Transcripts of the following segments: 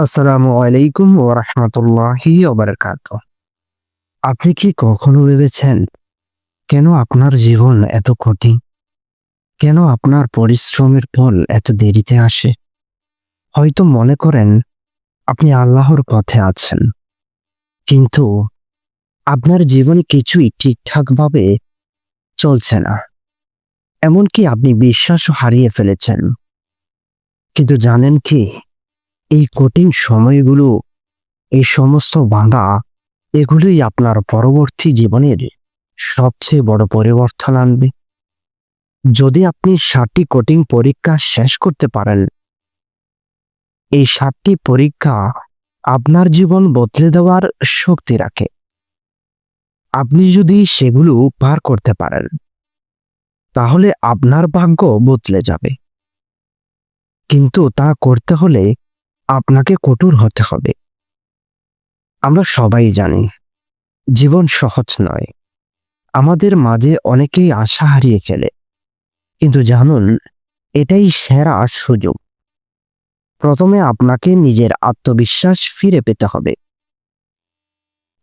আসসালামু আলাইকুম ও রহমতুল্লাহি ওবরকাত আপনি কি কখনো ভেবেছেন, কেন আপনার জীবন এত কঠিন? কেন আপনার পরিশ্রমের ফল এত দেরিতে আসে? হয়তো মনে করেন, আপনি আল্লাহর পথে আছেন। কিন্তু আপনার জীবনে কিছুই ঠিকঠাকভাবে চলছে না। এমনকি আপনি বিশ্বাসও হারিয়ে ফেলেছেন। কিন্তু জানেন কি এই কঠিন সময়গুলো, এই সমস্ত বাধা, এগুলোই আপনার পরবর্তী জীবনের সবচেয়ে বড় পরিবর্তন আনবে। যদি আপনি ষাটটি কঠিন পরীক্ষা শেষ করতে পারেন, এই ষাটটি পরীক্ষা আপনার জীবন বদলে দেওয়ার শক্তি রাখে। আপনি যদি সেগুলো পার করতে পারেন, তাহলে আপনার ভাগ্য বদলে যাবে। কিন্তু তা করতে হলে আপনাকে কঠোর হতে হবে। আমরা সবাই জানি, জীবন সহজ নয়। আমাদের মাঝে অনেকেই আশা হারিয়ে ফেলে। কিন্তু জানুন, এটাই সেরা সুযোগ। প্রথমে আপনাকে নিজের আত্মবিশ্বাস ফিরে পেতে হবে।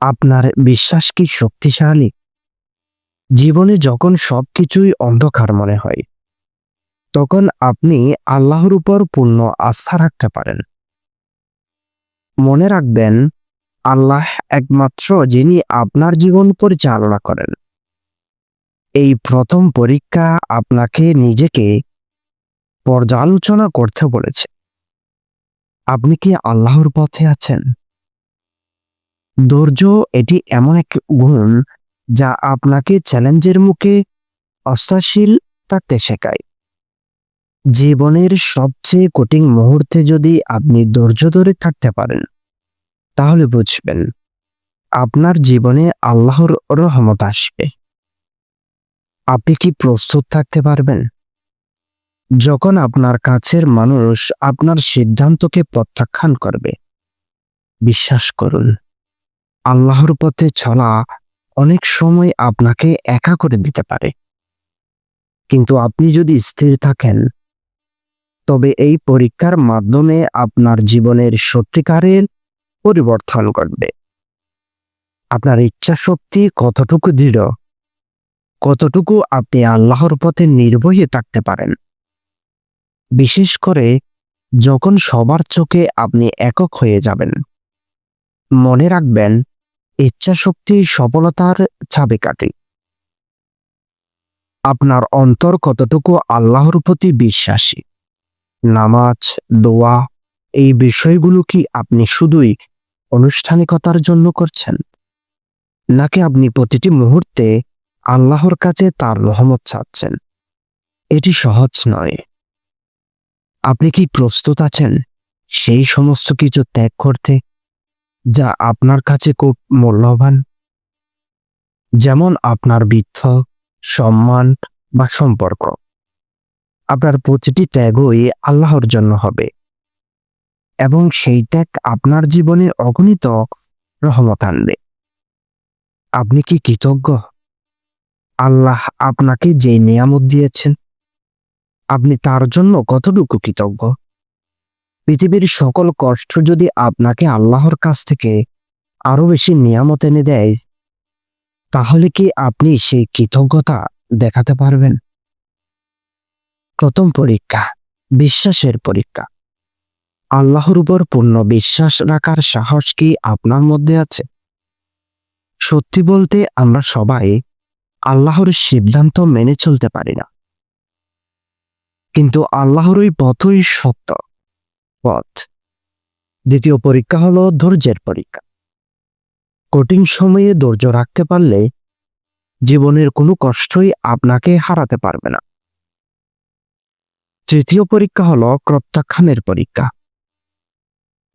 আপনার বিশ্বাস কি শক্তিশালী? জীবনে যখন সবকিছুই অন্ধকার মনে হয়, তখন আপনি আল্লাহর উপর পূর্ণ আস্থা রাখতে পারেন। মনে রাখবেন, আল্লাহ একমাত্র যিনি আপনার জীবন পরিচালনা করেন। এই প্রথম পরীক্ষা আপনাকে নিজেকে পর্যালোচনা করতে বলেছে। আপনি কি আল্লাহর পথে আছেন? ধৈর্য এটি এমন এক গুণ যা আপনাকে চ্যালেঞ্জের মুখে অস্থাশীল থাকতে শেখায়। জীবনের সবচেয়ে কঠিন মুহূর্তে যদি আপনি ধৈর্য ধরে থাকতে পারেন, তাহলে বুঝবেন আপনার জীবনে আল্লাহর রহমত আসবে। আপনি কি প্রস্তুত থাকতে পারবেন? যখন আপনার কাছের মানুষ আপনার সিদ্ধান্তকে প্রত্যাখ্যান করবে, বিশ্বাস করুন, আল্লাহর পথে চলা অনেক সময় আপনাকে একা করে দিতে পারে। কিন্তু আপনি যদি স্থির থাকেন তবে এই পরীক্ষার মাধ্যমে আপনার জীবনের সত্যিকারের পরিবর্তন ঘটবে। আপনার ইচ্ছা শক্তি কতটুকু দৃঢ়, কতটুকু আপনি আল্লাহর পথে নির্ভয়ে থাকতে পারেন? বিশেষ করে যখন সবার চোখে আপনি একক হয়ে যাবেন, মনে রাখবেন ইচ্ছা শক্তি সফলতার চাবিকাঠি। আপনার অন্তর কতটুকু আল্লাহর প্রতি বিশ্বাসী নামাজ, দোয়া, এই বিষয়গুলো কি আপনি শুধুই আনুষ্ঠানিকতার জন্য করছেন? নাকি আপনি প্রতিটি মুহূর্তে আল্লাহর কাছে তার রহমত চাচ্ছেন? এটি সহজ নয়। আপনি কি প্রস্তুত আছেন সেই সমস্ত কিছু ত্যাগ করতে, যা আপনার কাছে খুব মূল্যবান? যেমন আপনার বৃদ্ধ, সম্মান বা সম্পর্ক। আপনার প্রতিটি ত্যাগই আল্লাহর জন্য হবে। এবং সেই ত্যাগ আপনার জীবনে অগণিত রহমত আনবে। আপনি কি কৃতজ্ঞ? আল্লাহ আপনাকে যে নিয়ামত দিয়েছেন, আপনি তার জন্য কতটুকু কৃতজ্ঞ? পৃথিবীর সকল কষ্ট যদি আপনাকে আল্লাহর কাছ থেকে আরও বেশি নিয়ামত এনে দেয়, তাহলে কি আপনি সেই কৃতজ্ঞতা দেখাতে পারবেন? প্রথম পরীক্ষা, বিশ্বাসের পরীক্ষা। আল্লাহর উপর পূর্ণ বিশ্বাস রাখার সাহস কি আপনার মধ্যে আছে? সত্যি বলতে আমরা সবাই আল্লাহর সিদ্ধান্ত মেনে চলতে পারি না। কিন্তু আল্লাহর ওই পথই সত্য পথ। দ্বিতীয় পরীক্ষা হলো ধৈর্যের পরীক্ষা। কঠিন সময়ে ধৈর্য রাখতে পারলে জীবনের কোনো কষ্টই আপনাকে হারাতে পারবে না। তৃতীয় পরীক্ষা হলো প্রত্যাখ্যানের পরীক্ষা।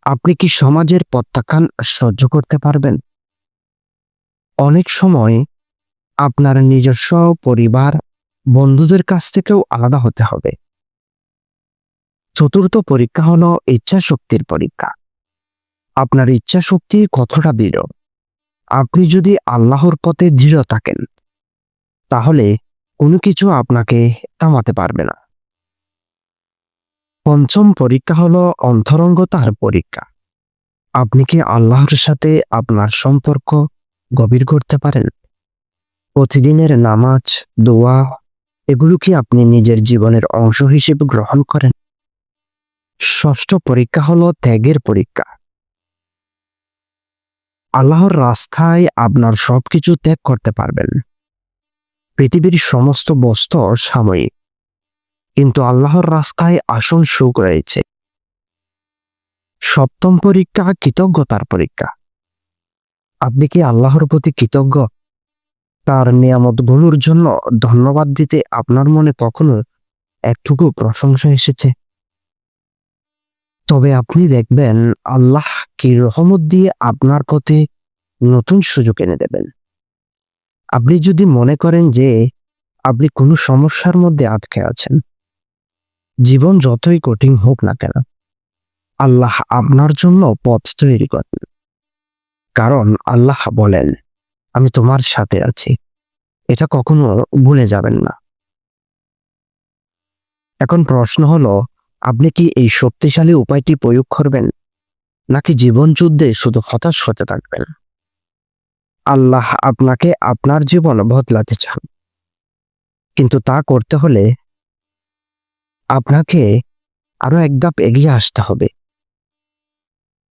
আপনি কি সমাজের প্রত্যাখ্যান সহ্য করতে পারবেন? অনেক সময় আপনার নিজস্ব পরিবার, বন্ধুদের কাছ থেকেও আলাদা হতে হবে। চতুর্থ পরীক্ষা হলো ইচ্ছা শক্তির পরীক্ষা। আপনার ইচ্ছা শক্তি কতটা দৃঢ়? আপনি যদি আল্লাহর পথে দৃঢ় থাকেন, তাহলে কোনো কিছু আপনাকে থামাতে পারবে না। পঞ্চম পরীক্ষা হলো অন্তরঙ্গতার পরীক্ষা। আপনি কি আল্লাহর সাথে আপনার সম্পর্ক গভীর করতে পারেন? প্রতিদিনের নামাজ, দোয়া, এগুলো কি আপনি নিজের জীবনের অংশ হিসেবে গ্রহণ করেন? ষষ্ঠ পরীক্ষা হলো ত্যাগের পরীক্ষা। আল্লাহর রাস্তায় আপনার সবকিছু ত্যাগ করতে পারবেন। পৃথিবীর সমস্ত বস্তু সাময়িক। কিন্তু আল্লাহর রাস্তায় আসল সুখ রয়েছে। সপ্তম পরীক্ষা কৃতজ্ঞতার পরীক্ষা। আপনি কি আল্লাহর প্রতি কৃতজ্ঞ? তার নিয়ামতগুলোর জন্য ধন্যবাদ দিতে আপনার মনে কখনো একটুকু প্রশংসা এসেছে? তবে আপনি দেখবেন আল্লাহ কি রহমত দিয়ে আপনার পথে নতুন সুযোগ এনে দেবেন। আপনি যদি মনে করেন যে আপনি কোনো সমস্যার মধ্যে আটকে আছেন জীবন যতই কঠিন হোক না কেন, আল্লাহ আপনার জন্য পথ তৈরি করেন। কারণ আল্লাহ বলেন, আমি তোমার সাথে আছি। এটা কখনো ভুলে যাবেন না। এখন প্রশ্ন হলো, আপনি কি এই শক্তিশালী উপায়টি প্রয়োগ করবেন, নাকি জীবন যুদ্ধে শুধু হতাশ হতে থাকবেন? আল্লাহ আপনাকে আপনার জীবন বদলাতে চান। কিন্তু তা করতে হলে আপনাকে আরও এক ধাপ এগিয়ে আসতে হবে।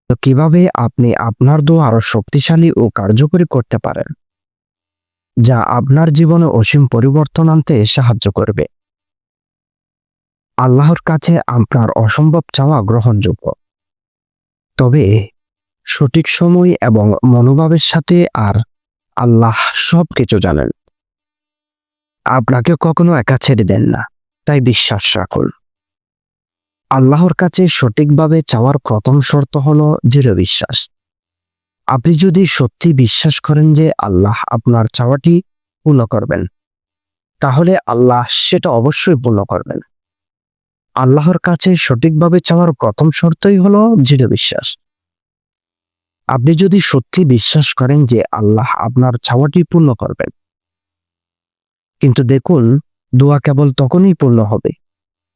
তো কীভাবে আপনি আপনার দোয়া আরও শক্তিশালী ও কার্যকরী করতে পারেন? যা আপনার জীবনে অসীম পরিবর্তন আনতে সাহায্য করবে। আল্লাহর কাছে আপনার অসম্ভব চাওয়া গ্রহণযোগ্য। তবে সঠিক সময় এবং মনোভাবের সাথে আর আল্লাহ সব কিছু জানেন। আপনাকে কখনো একা ছেড়ে দেন না। তাই বিশ্বাস রাখুন। আল্লাহর কাছে সঠিকভাবে চাওয়ার প্রথম শর্ত হল দৃঢ় বিশ্বাস। আপনি যদি সত্যি বিশ্বাস করেন যে আল্লাহ আপনার চাওয়াটি পূর্ণ করবেন, তাহলে আল্লাহ সেটা অবশ্যই পূর্ণ করবেন। আল্লাহর কাছে সঠিকভাবে চাওয়ার প্রথম শর্তই হলো দৃঢ় বিশ্বাস। আপনি যদি সত্যি বিশ্বাস করেন যে আল্লাহ আপনার চাওয়াটি পূর্ণ করবেন। কিন্তু দেখুন দোয়া কেবল তখনই পূর্ণ হবে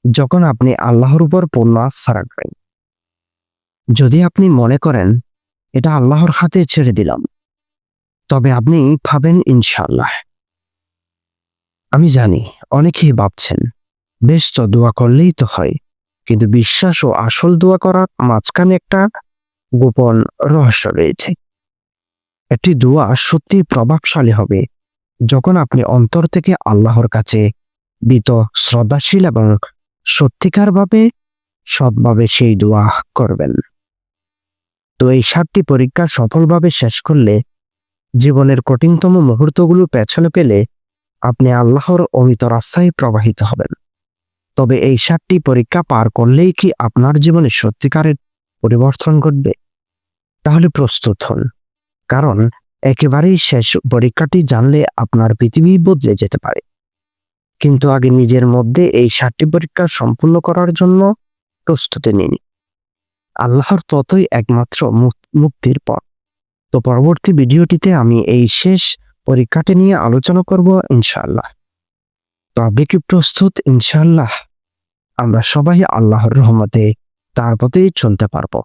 যখন আপনি আল্লাহর উপর পূর্ণ আস্থা রাখবেন। যদি আপনি মনে করেন, এটা আল্লাহর হাতে ছেড়ে দিলাম, তবে আপনি ভাবেন ইনশাল্লাহ আমি জানি অনেকেই ভাবছেন, বেশ তো দোয়া করলেই তো হয়। কিন্তু বিশ্বাস ও আসল দোয়া করার মাঝখানে একটা গোপন রহস্য রয়েছে। একটি দোয়া সত্যি প্রভাবশালী হবে যখন আপনি অন্তর থেকে আল্লাহর কাছে বিত শ্রদ্ধাশীল এবং সত্যিকারভাবে সৎভাবে সেই দোয়া করবেন। তো এই সাতটি পরীক্ষা সফলভাবে শেষ করলে জীবনের কঠিনতম মুহূর্তগুলো পেছনে পেলে আপনি আল্লাহর অমিত রাস্তায় প্রবাহিত হবেন। তবে এই সাতটি পরীক্ষা পার করলেই কি আপনার জীবনে সত্যিকারের পরিবর্তন ঘটবে? তাহলে প্রস্তুত হন, কারণ একেবারেই শেষ পরীক্ষাটি জানলে আপনার পৃথিবী বদলে যেতে পারে। কিন্তু আগে নিজের মধ্যে এই সাতটি পরীক্ষা সম্পূর্ণ করার জন্য প্রস্তুতি নিন আল্লাহর ততই একমাত্র মুক- মুক্তির পথ। তো পরবর্তী ভিডিওটিতে আমি এই শেষ পরীক্ষাটি নিয়ে আলোচনা করব ইনশাআল্লাহ। তো আপনি কি প্রস্তুত? ইনশাআল্লাহ। আমরা সবাই আল্লাহর রহমতে তার পথেই চলতে পারব।